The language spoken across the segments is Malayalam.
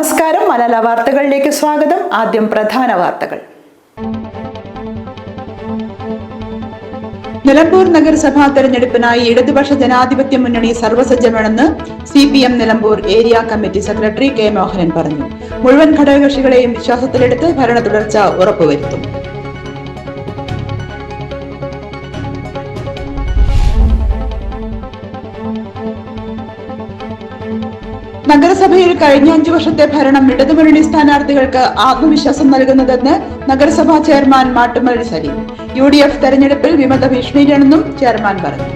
നമസ്കാരം. മലയാള വാർത്തകളിലേക്ക് സ്വാഗതം. ആദ്യം പ്രധാന വാർത്തകൾ. നിലമ്പൂർ നഗരസഭാ തെരഞ്ഞെടുപ്പിനായി ഇടതുപക്ഷ ജനാധിപത്യ മുന്നണി സർവസജ്ജമാണെന്ന് C P M Nilambur area committee secretary K Mohanan പറഞ്ഞു. മുഴുവൻ ഘടകകക്ഷികളെയും വിശ്വാസത്തിലെടുത്ത് ഭരണ തുടർച്ച ഉറപ്പുവരുത്തും. നഗരസഭയിൽ കഴിഞ്ഞ അഞ്ചു വർഷത്തെ ഭരണം ഇടതുമുന്നണി സ്ഥാനാർത്ഥികൾക്ക് ആത്മവിശ്വാസം നൽകുന്നതെന്ന് നഗരസഭാ chairman Mattummal Salim. U D F തെരഞ്ഞെടുപ്പിൽ വിമത ഭീഷണിയിലാണെന്നും ചെയർമാൻ പറഞ്ഞു.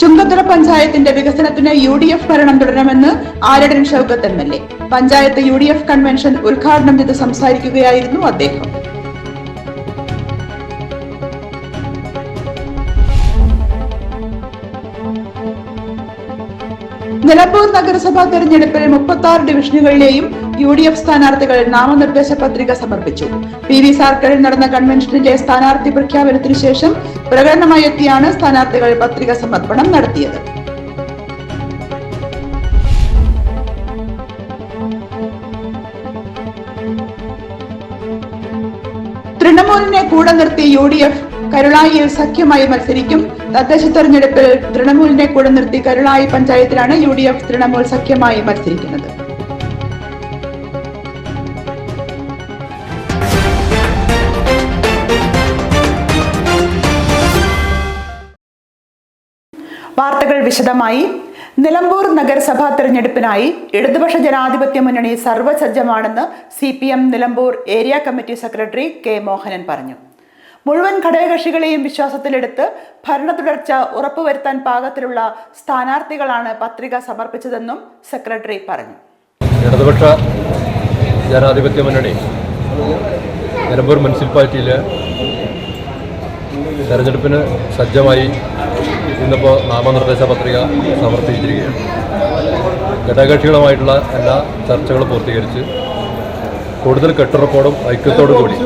ചുങ്കത്തറ പഞ്ചായത്തിന്റെ വികസനത്തിന് യു ഡി എഫ് ഭരണം തുടരണമെന്ന് Aryadan Shoukath M L A. Panchayat U D F convention ഉദ്ഘാടനം ചെയ്ത് സംസാരിക്കുകയായിരുന്നു അദ്ദേഹം. നിലമ്പൂർ നഗരസഭാ തെരഞ്ഞെടുപ്പിൽ മുപ്പത്തി ആറ് ഡിവിഷനുകളിലെയും യു ഡി എഫ് സ്ഥാനാർത്ഥികൾ നാമനിർദ്ദേശ പത്രിക സമർപ്പിച്ചു. പി വി സാർക്കളിൽ നടന്ന കൺവെൻഷനിലെ സ്ഥാനാർത്ഥി പ്രഖ്യാപനത്തിനു ശേഷം പ്രകടനമായി എത്തിയാണ് സ്ഥാനാർത്ഥികൾ പത്രിക സമർപ്പണം നടത്തിയത്. തൃണമൂലിനെ കൂടെ നിർത്തി യു ഡി എഫ് കരുളായിയിൽ സഖ്യമായി മത്സരിക്കും. തദ്ദേശ തെരഞ്ഞെടുപ്പിൽ തൃണമൂലിനെ കൂടെ നിർത്തി കരുളായി പഞ്ചായത്തിലാണ് യു ഡി എഫ് തൃണമൂൽ സഖ്യമായി മത്സരിക്കുന്നത്. വാർത്തകൾ വിശദമായി. നിലമ്പൂർ നഗരസഭാ തെരഞ്ഞെടുപ്പിനായി ഇടതുപക്ഷ ജനാധിപത്യ മുന്നണി സർവസജ്ജമാണെന്ന് C P M Nilambur area committee secretary K Mohanan പറഞ്ഞു. മുഴുവൻ ഘടകകക്ഷികളെയും വിശ്വാസത്തിലെടുത്ത് ഭരണ തുടർച്ച ഉറപ്പുവരുത്താൻ പാകത്തിലുള്ള സ്ഥാനാർത്ഥികളാണ് പത്രിക സമർപ്പിച്ചതെന്നും സെക്രട്ടറി പറഞ്ഞു. ഇടതുപക്ഷ ജനാധിപത്യ മുന്നണി നിലമ്പൂർ മുനിസിപ്പാലിറ്റിയിലെ തെരഞ്ഞെടുപ്പിന് സജ്ജമായി ഇന്നിപ്പോൾ നാമനിർദ്ദേശ പത്രിക സമർപ്പിച്ചിരിക്കുകയാണ്. ഘടകകക്ഷികളുമായിട്ടുള്ള എല്ലാ ചർച്ചകളും പൂർത്തീകരിച്ച് കൂടുതൽ കെട്ടുറപ്പോടും ഐക്യത്തോടു കൂടി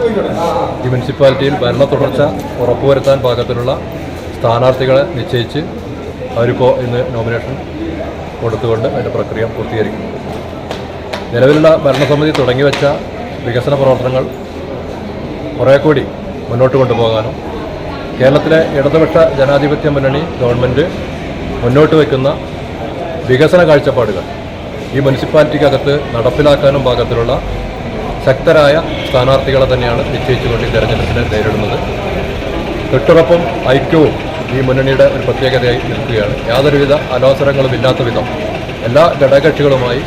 ഈ മുനിസിപ്പാലിറ്റിയിൽ ഭരണ തുടർച്ച ഉറപ്പുവരുത്താൻ പാകത്തിലുള്ള സ്ഥാനാർത്ഥികളെ നിശ്ചയിച്ച് അവരിപ്പോൾ ഇന്ന് നോമിനേഷൻ കൊടുത്തുകൊണ്ട് അതിന്റെ പ്രക്രിയ പൂർത്തീകരിക്കുന്നു. നിലവിലുള്ള ഭരണസമിതി തുടങ്ങിവെച്ച വികസന പ്രവർത്തനങ്ങൾ കുറേ കൂടി മുന്നോട്ട് കൊണ്ടുപോകാനും കേരളത്തിലെ ഇടതുപക്ഷ ജനാധിപത്യ മുന്നണി ഗവൺമെന്റ് മുന്നോട്ട് വയ്ക്കുന്ന വികസന കാഴ്ചപ്പാടുകൾ ഈ മുനിസിപ്പാലിറ്റിക്കകത്ത് നടപ്പിലാക്കാനും പാകത്തിലുള്ള ശക്തരായ സ്ഥാനാർത്ഥികളെ തന്നെയാണ് നിശ്ചയിച്ചുകൊണ്ട് ഈ തെരഞ്ഞെടുപ്പിന് നേരിടുന്നത്. കെട്ടുറപ്പും ഐക്യവും ഈ മുന്നണിയുടെ ഒരു പ്രത്യേകതയായി നിൽക്കുകയാണ്. യാതൊരുവിധ അലോസരങ്ങളും ഇല്ലാത്ത വിധം എല്ലാ ഘടകകക്ഷികളുമായി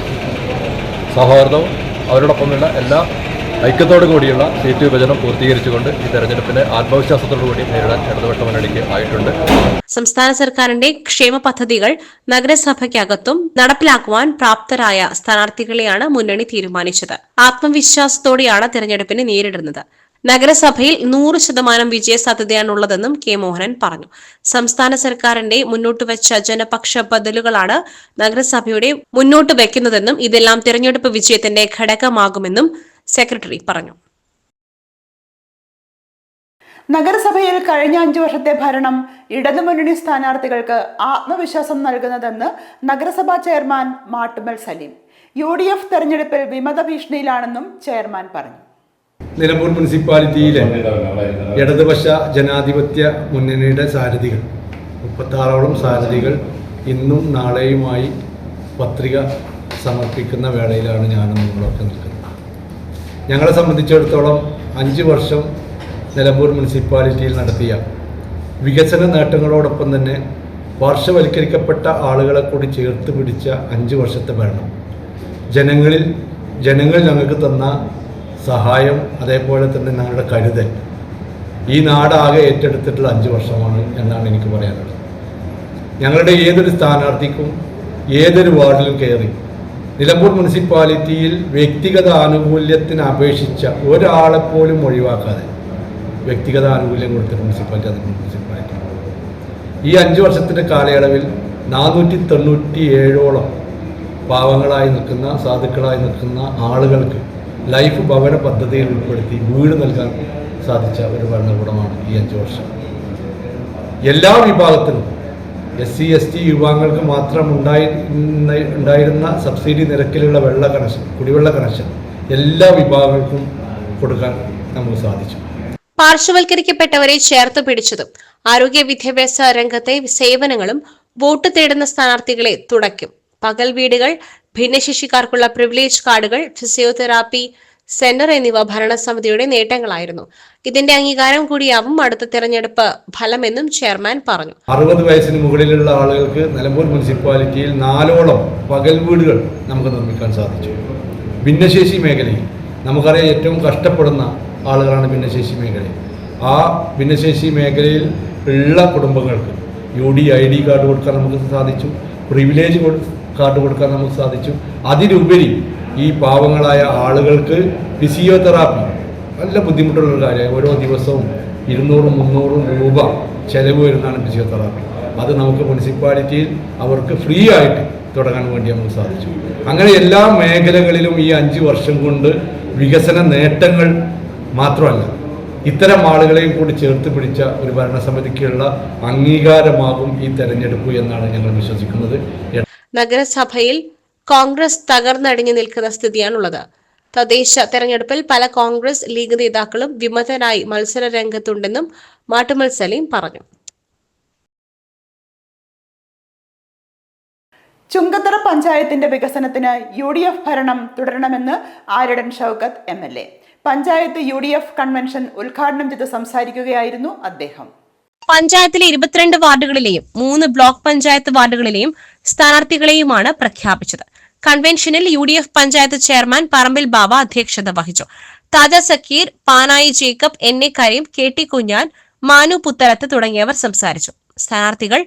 സൗഹാർദ്ദവും അവരോടൊപ്പമുള്ള എല്ലാ ഐക്യത്തോടു കൂടിയുള്ള സീറ്റ് വിഭജനം പൂർത്തീകരിച്ചുകൊണ്ട് ഈ തെരഞ്ഞെടുപ്പിനെ ആത്മവിശ്വാസത്തോടു കൂടി നേരിടാൻ ഇടതുപക്ഷ മുന്നണിക്ക് ആയിട്ടുണ്ട്. സംസ്ഥാന സർക്കാരിന്റെ ക്ഷേമ പദ്ധതികൾ നഗരസഭയ്ക്കകത്തും നടപ്പിലാക്കുവാൻ പ്രാപ്തരായ സ്ഥാനാർത്ഥികളെയാണ് മുന്നണി തീരുമാനിച്ചത്. ആത്മവിശ്വാസത്തോടെയാണ് തെരഞ്ഞെടുപ്പിനെ നേരിടുന്നത്. നഗരസഭയിൽ നൂറ് ശതമാനം വിജയ സാധ്യതയാണുള്ളതെന്നും കെ മോഹനൻ പറഞ്ഞു. സംസ്ഥാന സർക്കാരിന്റെ മുന്നോട്ട് വെച്ച ജനപക്ഷ ബദലുകളാണ് നഗരസഭയുടെ മുന്നോട്ട് വെക്കുന്നതെന്നും ഇതെല്ലാം തെരഞ്ഞെടുപ്പ് വിജയത്തിന്റെ ഘടകമാകുമെന്നും സെക്രട്ടറി പറഞ്ഞു. നഗരസഭയിൽ കഴിഞ്ഞ അഞ്ചു വർഷത്തെ ഭരണം ഇടതുമുന്നണി സ്ഥാനാർത്ഥികൾക്ക് ആത്മവിശ്വാസം നൽകുന്നതെന്ന് നഗരസഭാ chairman Mattummal Salim. U D F തെരഞ്ഞെടുപ്പിൽ വിമത ഭീഷണിയിലാണെന്നും ചെയർമാൻ പറഞ്ഞു. നിലമ്പൂർ മുനിസിപ്പാലിറ്റിയിലെ ഇടതുപക്ഷ ജനാധിപത്യ മുന്നണിയുടെ സാരഥികൾ മുപ്പത്താറോളം സാരഥികൾ ഇന്നും നാളെയുമായി പത്രിക സമർപ്പിക്കുന്ന വേളയിലാണ് ഞാനും നിങ്ങളൊക്കെ നിൽക്കുന്നത്. ഞങ്ങളെ സംബന്ധിച്ചിടത്തോളം അഞ്ച് വർഷം നിലമ്പൂർ മുനിസിപ്പാലിറ്റിയിൽ നടത്തിയ വികസന നേട്ടങ്ങളോടൊപ്പം തന്നെ പാർശ്വവൽക്കരിക്കപ്പെട്ട ആളുകളെ കൂടി ചേർത്ത് പിടിച്ച അഞ്ച് വർഷത്തെ ഭരണം. ജനങ്ങളിൽ ജനങ്ങൾ ഞങ്ങൾക്ക് തന്ന സഹായം അതേപോലെ തന്നെ ഞങ്ങളുടെ കരുതൽ ഈ നാടാകെ ഏറ്റെടുത്തിട്ടുള്ള അഞ്ച് വർഷമാണ് എന്നാണ് എനിക്ക് പറയാനുള്ളത്. ഞങ്ങളുടെ ഏതൊരു സ്ഥാനാർത്ഥിക്കും ഏതൊരു വാർഡിലും കയറി നിലമ്പൂർ മുനിസിപ്പാലിറ്റിയിൽ വ്യക്തിഗത ആനുകൂല്യത്തിന് അപേക്ഷിച്ച ഒരാളെപ്പോലും ഒഴിവാക്കാതെ വ്യക്തിഗത ആനുകൂല്യം കൊടുത്ത മുനിസിപ്പാലിറ്റി അതിന് മുനിസിപ്പാലിറ്റി ഈ അഞ്ച് വർഷത്തിന്റെ കാലയളവിൽ നാനൂറ്റി തൊണ്ണൂറ്റി ഏഴോളം പാവങ്ങളായി നിൽക്കുന്ന സാധുക്കളായി നിൽക്കുന്ന ആളുകൾക്ക് ലൈഫ് ഭവന പദ്ധതിയിൽ ഉൾപ്പെടുത്തി വീട് നൽകാൻ സാധിച്ച ഒരു ഭരണകൂടമാണ് ഈ അഞ്ച് വർഷം. എല്ലാ വിഭാഗത്തിലും എസ് സി എസ് ടി യുവാക്കൾക്ക് മാത്രം ഉണ്ടായി ഉണ്ടായിരുന്ന സബ്സിഡി നിരക്കിലുള്ള വെള്ള കണക്ഷൻ കുടിവെള്ള കണക്ഷൻ എല്ലാ വിഭാഗങ്ങൾക്കും കൊടുക്കാൻ നമുക്ക് സാധിച്ചു. പാർശ്വവൽക്കരിക്കപ്പെട്ടവരെ ചേർത്ത് പിടിച്ചതും ആരോഗ്യ വിദ്യാഭ്യാസ രംഗത്തെ സേവനങ്ങളും വോട്ട് തേടുന്ന സ്ഥാനാർത്ഥികളെ തുടയ്ക്കും. പകൽ വീടുകൾ ഭിന്നശേഷിക്കാർക്കുള്ള പ്രിവിലേജ് കാർഡുകൾ ഫിസിയോതെറാപ്പി സെന്റർ എന്നിവ ഭരണസമിതിയുടെ നേട്ടങ്ങളായിരുന്നു. ഇതിന്റെ അംഗീകാരം കൂടിയാവും അടുത്ത തെരഞ്ഞെടുപ്പ് ഫലമെന്നും ചെയർമാൻ പറഞ്ഞു. അറുപത് വയസ്സിന് മുകളിലുള്ള ആളുകൾക്ക് നിലമ്പൂർ മുനിസിപ്പാലിറ്റിയിൽ നാലോളം പകൽ വീടുകൾ നമുക്ക് നിർമ്മിക്കാൻ സാധിച്ചു. ഭിന്നശേഷി മേഖലയിൽ നമുക്കറിയാം ഏറ്റവും കഷ്ടപ്പെടുന്ന ആളുകളാണ് ഭിന്നശേഷി മേഖലയിൽ. ആ ഭിന്നശേഷി മേഖലയിൽ ഉള്ള കുടുംബങ്ങൾക്ക് U D I D card കൊടുക്കാൻ നമുക്ക് സാധിച്ചു. പ്രിവിലേജ് കാർഡ് കൊടുക്കാൻ നമുക്ക് സാധിച്ചു. അതിലുപരി ഈ പാവങ്ങളായ ആളുകൾക്ക് ഫിസിയോതെറാപ്പി നല്ല ബുദ്ധിമുട്ടുള്ള കാര്യമായി. ഓരോ ദിവസവും ഇരുന്നൂറും മുന്നൂറും രൂപ ചെലവ് വരുന്നതാണ് ഫിസിയോതെറാപ്പി. അത് നമുക്ക് മുനിസിപ്പാലിറ്റിയിൽ അവർക്ക് ഫ്രീ ആയിട്ട് തുടങ്ങാൻ വേണ്ടി നമുക്ക് സാധിച്ചു. അങ്ങനെ എല്ലാ മേഖലകളിലും ഈ അഞ്ച് വർഷം കൊണ്ട് വികസന നേട്ടങ്ങൾ മാത്രമല്ല ഇത്തരം ആളുകളെയും കൂടി ചേർത്ത് പിടിച്ച ഒരു ഭരണസമിതിക്കുള്ള അംഗീകാരമാകും ഈ തെരഞ്ഞെടുപ്പ് എന്നാണ് ഞങ്ങൾ വിശ്വസിക്കുന്നത്. നഗരസഭയിൽ കോൺഗ്രസ് തകർന്നടിഞ്ഞു നിൽക്കുന്ന സ്ഥിതിയാണുള്ളത്. തദ്ദേശ തെരഞ്ഞെടുപ്പിൽ പല കോൺഗ്രസ് ലീഗ് നേതാക്കളും വിമതരായി മത്സര രംഗത്തുണ്ടെന്നും മാട്ടുമൽ സലീം പറഞ്ഞു. ചുങ്കത്തറ പഞ്ചായത്തിന്റെ വികസനത്തിന് യു ഡി എഫ് ഭരണം തുടരണമെന്ന് Aryadan Shoukath M L A. Panchayat U D F convention ഉദ്ഘാടനം ചെയ്ത് സംസാരിക്കുകയായിരുന്നു അദ്ദേഹം. പഞ്ചായത്തിലെ ഇരുപത്തിരണ്ട് വാർഡുകളിലെയും മൂന്ന് ബ്ലോക്ക് പഞ്ചായത്ത് വാർഡുകളിലെയും സ്ഥാനാർത്ഥികളെയുമാണ് പ്രഖ്യാപിച്ചത്. കൺവെൻഷനിൽ U D F panchayat chairman Parambil Baba അധ്യക്ഷത വഹിച്ചു. Thaja Sakkeer Panayi Jacob N A Kareem K T Kunhan Manu Puthalath തുടങ്ങിയവർ സംസാരിച്ചു. സ്ഥാനാർത്ഥികൾ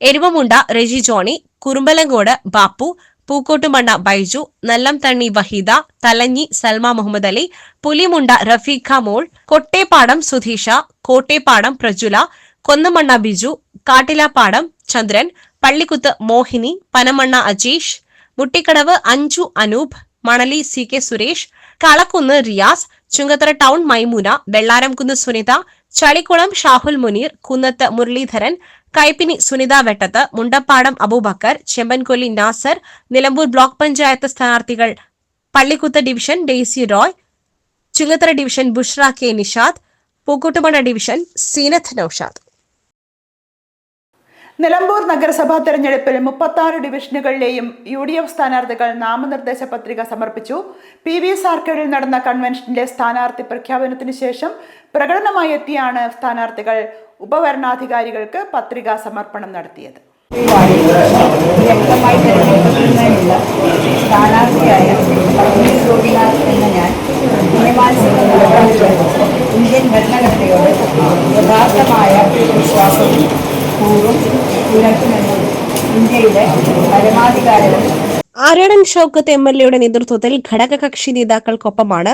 Eruvamunda Reji Johny Kurumbalangode Bappu Pookkottumanna Baiju Nallam Thanni Waheeda Thalanji Salma Muhammad Ali Pulimunda Rafeeqa Mol Kotteppadam Sudheesha Kotteppadam Prajula Konnamanna Biju Kattilappadam Chandran Pallikkuth Mohini Panamanna Ajeesh Muttikkadavu Anju Anoop Manali C K Suresh Kalakkunnu Riyas Chungathara town Maimoona Vellaramkunnu Sunitha Chalikkulam Shahul Muneer Kunnath Muraleedharan Kaippini Sunitha Vettath Mundappadam Aboobacker Chembankolli Nasar Nilambur block panchayat സ്ഥാനാർത്ഥികൾ Pallikkuth division Daisy Roy Chungathara division Bushra K Nishad Pookkottumanna division Seenath Noushad. Nilambur നഗരസഭാ തെരഞ്ഞെടുപ്പിൽ മുപ്പത്തി ആറ് ഡിവിഷനുകളിലെയും യു ഡി എഫ് സ്ഥാനാർത്ഥികൾ നാമനിർദ്ദേശ പത്രിക സമർപ്പിച്ചു. പി വി സാർക്കേഡിൽ നടന്ന കൺവെൻഷനിലെ സ്ഥാനാർത്ഥി പ്രഖ്യാപനത്തിന് ശേഷം പ്രകടനമായി എത്തിയാണ് സ്ഥാനാർത്ഥികൾ ഉപവരണാധികാരികൾക്ക് പത്രികാ സമർപ്പണം നടത്തിയത്. വ്യക്തമായി തെരഞ്ഞെടുക്കുന്നതിനുള്ള സ്ഥാനാർത്ഥിയായ ഗോപിനാഥ് എന്ന ഞാൻ നിയമാനുസൃത ഇന്ത്യൻ ഭരണഘടനയോട് യഥാർത്ഥമായ വിശ്വാസവും പരമാധികാരവും ആര്യടൻ ഷൌക്കത്ത് എം എൽ എയുടെ നേതൃത്വത്തിൽ ഘടകകക്ഷി നേതാക്കൾക്കൊപ്പമാണ്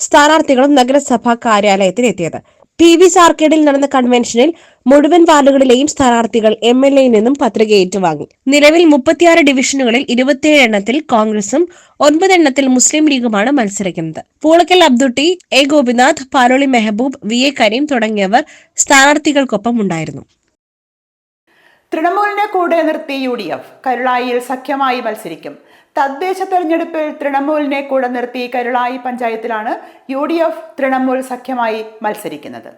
സ്ഥാനാർത്ഥികളും നഗരസഭാ കാര്യാലയത്തിൽ എത്തിയത് പി വി സാർക്കേഡിൽ നടന്ന കൺവെൻഷനിൽ മുഴുവൻ വാർഡുകളിലെയും സ്ഥാനാർത്ഥികൾ എം എൽ എയിൽ നിന്നും പത്രിക ഏറ്റുവാങ്ങി. നിലവിൽ മുപ്പത്തിയാറ് ഡിവിഷനുകളിൽ ഇരുപത്തിയേഴ് എണ്ണത്തിൽ കോൺഗ്രസും ഒൻപത് എണ്ണത്തിൽ മുസ്ലിം ലീഗുമാണ് മത്സരിക്കുന്നത്. Poolakkal Abdutty A Gopinath Paloli Mehaboob V A Kareem തുടങ്ങിയവർ സ്ഥാനാർത്ഥികൾക്കൊപ്പം ഉണ്ടായിരുന്നു. തൃണമൂലിനെ കൂടെ നിർത്തി യു ഡി എഫ്. കരുളായിയിൽ സഖ്യമായി മത്സരിക്കും. തദ്ദേശ തെരഞ്ഞെടുപ്പിൽ തൃണമൂലിനെ കൂടെ നിർത്തി കരുളായി പഞ്ചായത്തിലാണ് യു ഡി എഫ് തൃണമൂൽ സഖ്യമായി മത്സരിക്കുന്നത്.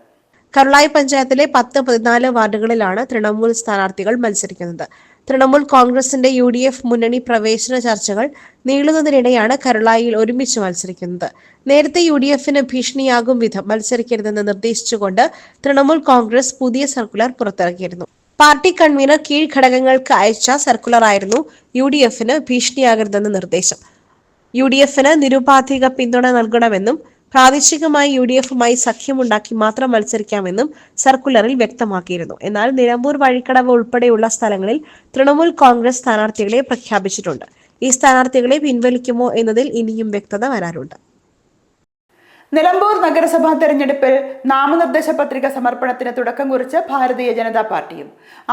കരുളായി പഞ്ചായത്തിലെ പത്ത് പതിനാല് വാർഡുകളിലാണ് തൃണമൂൽ സ്ഥാനാർത്ഥികൾ മത്സരിക്കുന്നത്. തൃണമൂൽ കോൺഗ്രസിന്റെ യു ഡി എഫ് മുന്നണി പ്രവേശന ചർച്ചകൾ നീളുന്നതിനിടെയാണ് കരുളായിയിൽ ഒരുമിച്ച് മത്സരിക്കുന്നത്. നേരത്തെ യു ഡി എഫിന് ഭീഷണിയാകും വിധം മത്സരിക്കരുതെന്ന് നിർദ്ദേശിച്ചുകൊണ്ട് തൃണമൂൽ കോൺഗ്രസ് പുതിയ സർക്കുലർ പുറത്തിറക്കിയിരുന്നു. പാർട്ടി കൺവീനർ കീഴ്ഘടകങ്ങൾക്ക് അയച്ച സർക്കുലറായിരുന്നു യു ഡി എഫിന് ഭീഷണിയാകരുതെന്ന് നിർദ്ദേശം. യു ഡി എഫിന് നിരുപാധിക പിന്തുണ നൽകണമെന്നും പ്രാദേശികമായി യു ഡി എഫുമായി സഖ്യമുണ്ടാക്കി മാത്രം മത്സരിക്കാമെന്നും സർക്കുലറിൽ വ്യക്തമാക്കിയിരുന്നു. എന്നാൽ നിലമ്പൂർ വഴിക്കടവ് ഉൾപ്പെടെയുള്ള സ്ഥലങ്ങളിൽ തൃണമൂൽ കോൺഗ്രസ് സ്ഥാനാർത്ഥികളെ പ്രഖ്യാപിച്ചിട്ടുണ്ട്. ഈ സ്ഥാനാർത്ഥികളെ പിൻവലിക്കുമോ എന്നതിൽ ഇനിയും വ്യക്തത വരാനുണ്ട് നിലമ്പൂർ നഗരസഭാ തെരഞ്ഞെടുപ്പിൽ നാമനിർദ്ദേശ പത്രിക സമർപ്പണത്തിന് തുടക്കം കുറിച്ച് ഭാരതീയ ജനതാ പാർട്ടിയും.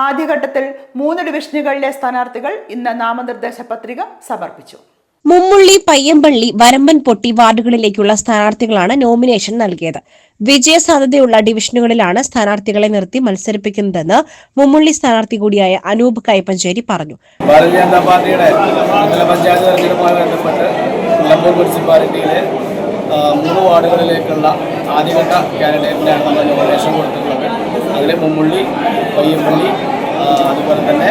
ആദ്യഘട്ടത്തിൽ മൂന്ന് ഡിവിഷനുകളിലെ സ്ഥാനാർത്ഥികൾ ഇന്ന് നാമനിർദ്ദേശ പത്രിക സമർപ്പിച്ചു. മുമ്മുള്ളി പയ്യമ്പള്ളി വരമ്പൻ പൊട്ടി വാർഡുകളിലേക്കുള്ള സ്ഥാനാർത്ഥികളാണ് നോമിനേഷൻ നൽകിയത്. വിജയ സാധ്യതയുള്ള ഡിവിഷനുകളിലാണ് സ്ഥാനാർത്ഥികളെ നിർത്തി മത്സരിപ്പിക്കുന്നതെന്ന് മുമ്മുള്ളി സ്ഥാനാർത്ഥി കൂടിയായ അനൂപ് കൈപ്പഞ്ചേരി പറഞ്ഞു. ഭാരതീയ ജനതാ പാർട്ടിയുടെ മണ്ഡല പഞ്ചായത്ത് തെരഞ്ഞെടുപ്പുമായി ബന്ധപ്പെട്ട് നിലമ്പൂർ മുനിസിപ്പാലിറ്റിയിലെ മൂന്ന് വാർഡുകളിലേക്കുള്ള ആദ്യഘട്ട കാൻഡിഡേറ്റിനാണ് നമ്മൾ നോമിനേഷൻ കൊടുത്തിട്ടുള്ളത്. അതിൽ മുമ്മുള്ളി പയ്യമ്പള്ളി അതുപോലെ തന്നെ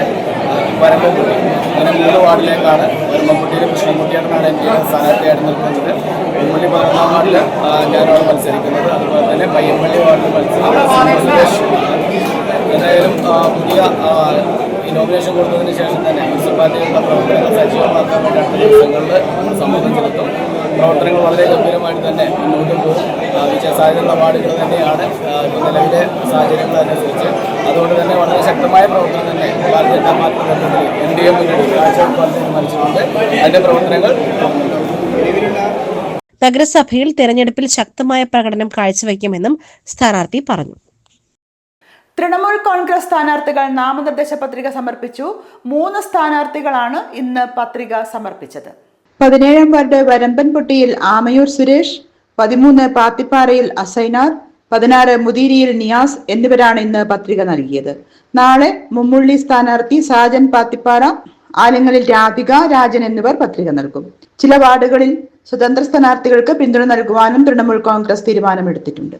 വരമ്പൻകുട്ടി അങ്ങനെ മൂന്ന് വാർഡിലേക്കാണ് പരമ്പുട്ടിയിലും കൃഷ്ണൻകുട്ടിയാണ് എന്റെ സ്ഥാനാർത്ഥിയായിട്ട് നിൽക്കുന്നത്. മുമ്മുള്ളി പതിനൊന്നാം വാർഡിൽ ഞാനവിടെ മത്സരിക്കുന്നത്. അതുപോലെ തന്നെ പയ്യമ്പള്ളി വാർഡിൽ മത്സരിക്കുന്നത്. എന്തായാലും പുതിയ ഇനോഗ്രേഷൻ കൊടുത്തതിന് ശേഷം തന്നെ മുനിസിപ്പാലിറ്റികളുടെ പ്രവർത്തനങ്ങൾ സജീവമാക്കാൻ വേണ്ടി അടുത്ത ദിവസങ്ങളിൽ സമ്മർദ്ദം ചെലുത്തും പ്രവർത്തനങ്ങൾ വളരെ ഗംഭീരമായിട്ട് തന്നെ മുന്നോട്ട് പോകും. വിജയ വിജയസാധ്യതയുള്ള വാർഡുകൾ തന്നെയാണ് ഇപ്പോൾ നിലവിലെ സാഹചര്യങ്ങൾ അനുസരിച്ച്. അതുകൊണ്ട് തന്നെ വളരെ ശക്തമായ പ്രവർത്തനം തന്നെ ഭാരതീയ ജനതാ പാർട്ടി നേതൃത്വത്തിൽ എൻ ഡി എ മുന്നണി കാഴ്ചവെക്കാൻ തീരുമാനിച്ചിട്ടുണ്ട് അതിന്റെ പ്രവർത്തനങ്ങൾ നഗരസഭയിൽ തെരഞ്ഞെടുപ്പിൽ ശക്തമായ പ്രകടനം കാഴ്ചവെക്കുമെന്നും സ്ഥാനാർത്ഥി പറഞ്ഞു. തൃണമൂൽ കോൺഗ്രസ് സ്ഥാനാർത്ഥികൾ നാമനിർദ്ദേശ പത്രിക സമർപ്പിച്ചു. മൂന്ന് സ്ഥാനാർത്ഥികളാണ് ഇന്ന് പത്രിക സമർപ്പിച്ചത്. പതിനേഴാം വാർഡ് വരമ്പൻപൊട്ടിയിൽ ആമയൂർ സുരേഷ് പതിമൂന്ന് പാത്തിപ്പാറയിൽ അസൈനാർ പതിനാറ് മുതിരിയിൽ നിയാസ് എന്നിവരാണ് ഇന്ന് പത്രിക നൽകിയത്. നാളെ മുമ്മുള്ളി സ്ഥാനാർത്ഥി സാജൻ പാത്തിപ്പാറ ആലങ്ങളിൽ രാധിക രാജൻ എന്നിവർ പത്രിക നൽകും. ചില വാർഡുകളിൽ സ്വതന്ത്ര സ്ഥാനാർത്ഥികൾക്ക് പിന്തുണ നൽകുവാനും തൃണമൂൽ കോൺഗ്രസ് തീരുമാനമെടുത്തിട്ടുണ്ട്.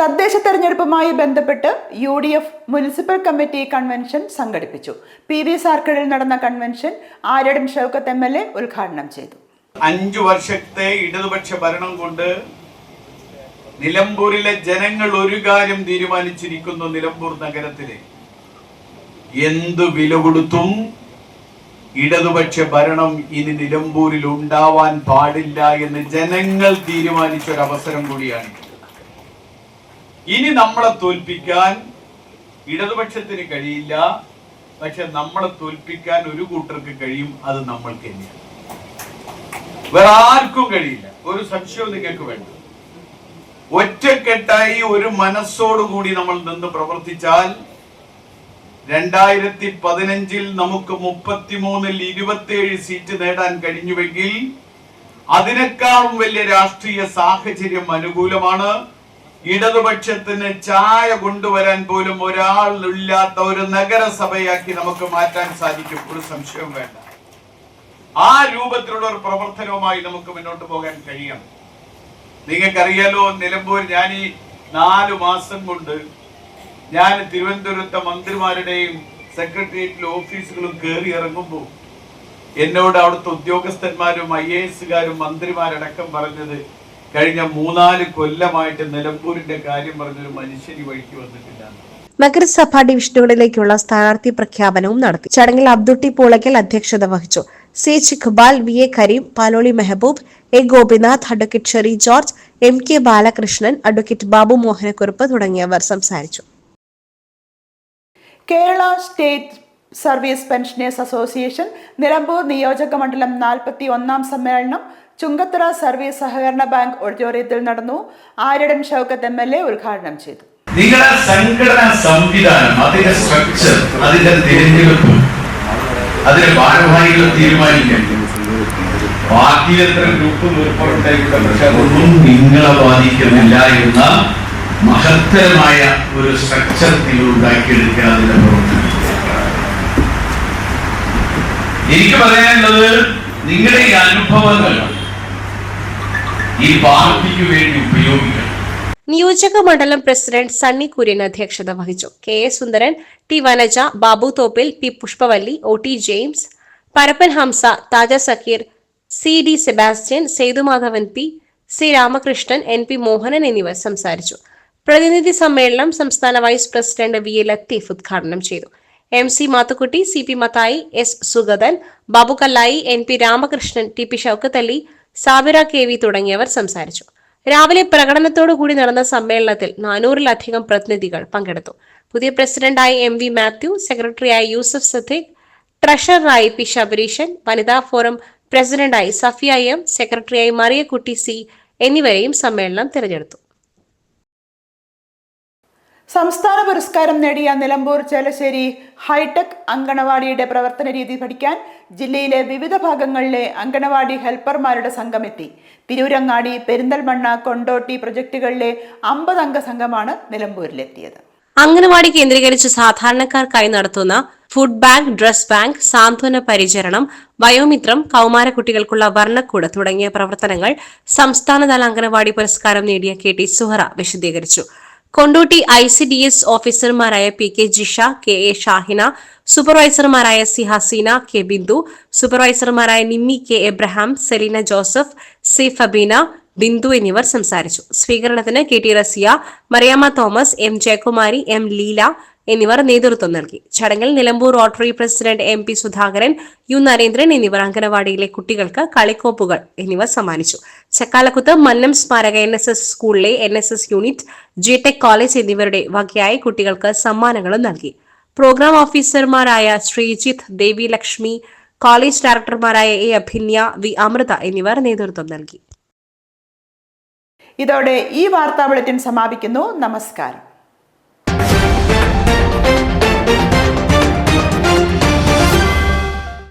തദ്ദേശ തെരഞ്ഞെടുപ്പുമായി ബന്ധപ്പെട്ട് U D F municipal committee convention സംഘടിപ്പിച്ചു. പി വി സാർക്കിളിൽ നടന്ന convention Aryadan Shoukath M L A ഉദ്ഘാടനം ചെയ്തു. അഞ്ചു വർഷത്തെ ഇടതുപക്ഷ ഭരണം കൊണ്ട് നിലമ്പൂരിലെ ജനങ്ങൾ ഒരു കാര്യം തീരുമാനിച്ചിരിക്കുന്നു നിലമ്പൂർ നഗരത്തിലെ. എന്തു വില കൊടുത്തും ഇടതുപക്ഷ ഭരണം ഇനി നിലമ്പൂരിൽ ഉണ്ടാവാൻ പാടില്ല എന്ന് ജനങ്ങൾ തീരുമാനിച്ച ഒരു അവസരം കൂടിയാണ്. ഇനി നമ്മളെ തോൽപ്പിക്കാൻ ഇടതുപക്ഷത്തിന് കഴിയില്ല. പക്ഷെ നമ്മളെ തോൽപ്പിക്കാൻ ഒരു കൂട്ടർക്ക് കഴിയും അത് നമ്മൾക്ക് തന്നെയാണ്. വേറെ ആർക്കും കഴിയില്ല. ഒരു സംശയവും നിങ്ങൾക്ക് വേണ്ട. ഒറ്റക്കെട്ടായി ഒരു മനസ്സോടുകൂടി നമ്മൾ നിന്ന് പ്രവർത്തിച്ചാൽ രണ്ടായിരത്തി പതിനഞ്ചിൽ നമുക്ക് മുപ്പത്തിമൂന്നിൽ ഇരുപത്തിയേഴ് സീറ്റ് നേടാൻ കഴിഞ്ഞുവെങ്കിൽ അതിനേക്കാളും വലിയ രാഷ്ട്രീയ സാഹചര്യം അനുകൂലമാണ്. ഇടതുപക്ഷത്തിന് ചായ കൊണ്ടുവരാൻ പോലും ഒരാൾ ഇല്ലാത്ത ഒരു നഗരസഭയാക്കി നമുക്ക് മാറ്റാൻ സാധിക്കും. ഒരു സംശയവും വേണ്ട. ആ രൂപത്തിലുള്ള ഒരു പ്രവർത്തനവുമായി നമുക്ക് മുന്നോട്ട് പോകാൻ കഴിയണം. നിങ്ങൾക്കറിയാലോ നിലമ്പൂർ ഞാൻ ഈ നാല് മാസം കൊണ്ട് ഞാൻ തിരുവനന്തപുരത്തെ മന്ത്രിമാരുടെയും സെക്രട്ടേറിയറ്റിലെ ഓഫീസുകളും കയറി ഇറങ്ങുമ്പോൾ എന്നോട് അവിടുത്തെ ഉദ്യോഗസ്ഥന്മാരും ഐ എ എസുകാരും മന്ത്രിമാരടക്കം പറഞ്ഞത് കഴിഞ്ഞ മൂന്നാൽ കൊല്ലമായിട്ട് നിലമ്പൂരിന്റെ കാര്യം പറഞ്ഞൊരു മനുഷ്യന് വഴിക്ക് വന്നിട്ടില്ല. നഗരസഭാ ഡിവിഷനുകളിലേക്കുള്ള സ്ഥാനാർത്ഥി പ്രഖ്യാപനവും നടത്തി. ചടങ്ങിൽ അബ്ദുട്ടി പൂളയ്ക്കൽ അധ്യക്ഷത വഹിച്ചു. C Iqbal V A Kareem Paloli Mehaboob A Gopinath advocate Sherry George M K Balakrishnan advocate Babu Mohanakkurup തുടങ്ങിയവർ സംസാരിച്ചു. Kerala state service pensioners association Nilambur നിയോജക മണ്ഡലം നാൽപ്പത്തി ഒന്നാം സമ്മേളനം ചുങ്കത്തറ സർവീസ് സഹകരണ ബാങ്ക് ഓഡിറ്റോറിയത്തിൽ നടന്നു. Aryadan Shoukath M L A ഉദ്ഘാടനം ചെയ്തു. നിങ്ങളുടെ സംഘടനാ സംവിധാനം അതിന്റെ സ്ട്രക്ചർ അതിന്റെ തിരഞ്ഞെടുപ്പ് അതിന്റെ ഭാരവാഹികൾ തീരുമാനിക്കുന്നു പാർട്ടി എത്ര ഗ്രൂപ്പ് നിർപ്പുണ്ടായിട്ടുണ്ട് പക്ഷെ നിങ്ങളെ ബാധിക്കുന്നില്ല എന്ന മഹത്തരമായ ഒരു സ്ട്രക്ചർ നിങ്ങൾ ഉണ്ടാക്കിയെടുക്കുക അതിന്റെ പ്രവർത്തനം എനിക്ക് പറയാനുള്ളത് നിങ്ങളുടെ ഈ അനുഭവങ്ങൾ ഈ പാർട്ടിക്ക് വേണ്ടി ഉപയോഗിക്കണം. നിയോജക മണ്ഡലം പ്രസിഡന്റ് സണ്ണി കുര്യൻ അധ്യക്ഷത വഹിച്ചു. K A Sundaran T Vanaja Babu Thoppil P Pushpavalli O T James Parappan Hamsa Thaja Sakkeer C D Sebastian Sethumadhavan P C Ramakrishnan N P Mohanan എന്നിവർ സംസാരിച്ചു. പ്രതിനിധി സമ്മേളനം സംസ്ഥാന vice president V A Latheef ഉദ്ഘാടനം ചെയ്തു. M C Mathukutty C P Mathai S Sugathan Babu Kallayi N P Ramakrishnan T P Shoukathali Sabira K V തുടങ്ങിയവർ സംസാരിച്ചു. രാവിലെ പ്രകടനത്തോടു കൂടി നടന്ന സമ്മേളനത്തിൽ നാനൂറിലധികം പ്രതിനിധികൾ പങ്കെടുത്തു. പുതിയ പ്രസിഡന്റായി എം വി മാത്യു സെക്രട്ടറിയായി യൂസഫ് സദ്ദീഖ് ട്രഷററായി പി ശബരീശൻ വനിതാ ഫോറം പ്രസിഡന്റായി സഫിയ എം സെക്രട്ടറിയായി മറിയക്കുട്ടി സി എന്നിവരെയും സമ്മേളനം തിരഞ്ഞെടുത്തു. സംസ്ഥാന പുരസ്കാരം നേടിയ നിലമ്പൂർ ചേലശ്ശേരി ഹൈടെക് അങ്കണവാടിയുടെ പ്രവർത്തന രീതി പഠിക്കാൻ ജില്ലയിലെ വിവിധ ഭാഗങ്ങളിലെ അങ്കണവാടി ഹെൽപ്പർമാരുടെ സംഘമെത്തി. തിരൂരങ്ങാടി പെരിന്തൽമണ്ണ കൊണ്ടോട്ടി പ്രൊജക്ടുകളിലെ അമ്പത് അംഗ സംഘമാണ് നിലമ്പൂരിലെത്തിയത്. അങ്കണവാടി കേന്ദ്രീകരിച്ച് സാധാരണക്കാർക്കായി നടത്തുന്ന ഫുഡ് ബാങ്ക് ഡ്രസ് ബാങ്ക് സാന്ത്വന പരിചരണം വയോമിത്രം കൗമാരക്കുട്ടികൾക്കുള്ള വർണക്കൂട് തുടങ്ങിയ പ്രവർത്തനങ്ങൾ സംസ്ഥാനതല അങ്കണവാടി പുരസ്കാരം നേടിയ കെ ടി സുഹറ വിശദീകരിച്ചു. Kondotty I C D S ഓഫീസർമാരായ P K Jisha K A Shahina സൂപ്പർവൈസർമാരായ C Haseena K Bindu സൂപ്പർവൈസർമാരായ നിമ്മി കെ എബ്രഹാം സെലീന ജോസഫ് സി ഫബീന ബിന്ദു എന്നിവർ സംസാരിച്ചു. സ്വീകരണത്തിന് K T Rasiya Mariyamma Thomas M Jayakumari M Leela എന്നിവർ നേതൃത്വം നൽകി. ചടങ്ങിൽ Nilambur Rotary president M P Sudhakaran U Narendran എന്നിവർ അംഗനവാടിയിലെ കുട്ടികൾക്ക് കളിക്കോപ്പുകൾ എന്നിവ സമ്മാനിച്ചു. ചക്കാലക്കുത്ത് മന്നം സ്മാരക എൻ എസ് എസ് സ്കൂളിലെ N S S unit G tech college എന്നിവരുടെ വകയായി കുട്ടികൾക്ക് സമ്മാനങ്ങളും നൽകി. പ്രോഗ്രാം ഓഫീസർമാരായ ശ്രീജിത്ത് ദേവി ലക്ഷ്മി കോളേജ് ഡയറക്ടർമാരായ എ അഭിന്യ വി അമൃത എന്നിവർ നേതൃത്വം നൽകി. ഇതോടെ ഈ വാർത്താ ബുള്ളറ്റിൻ സമാപിക്കുന്നു. നമസ്കാരം.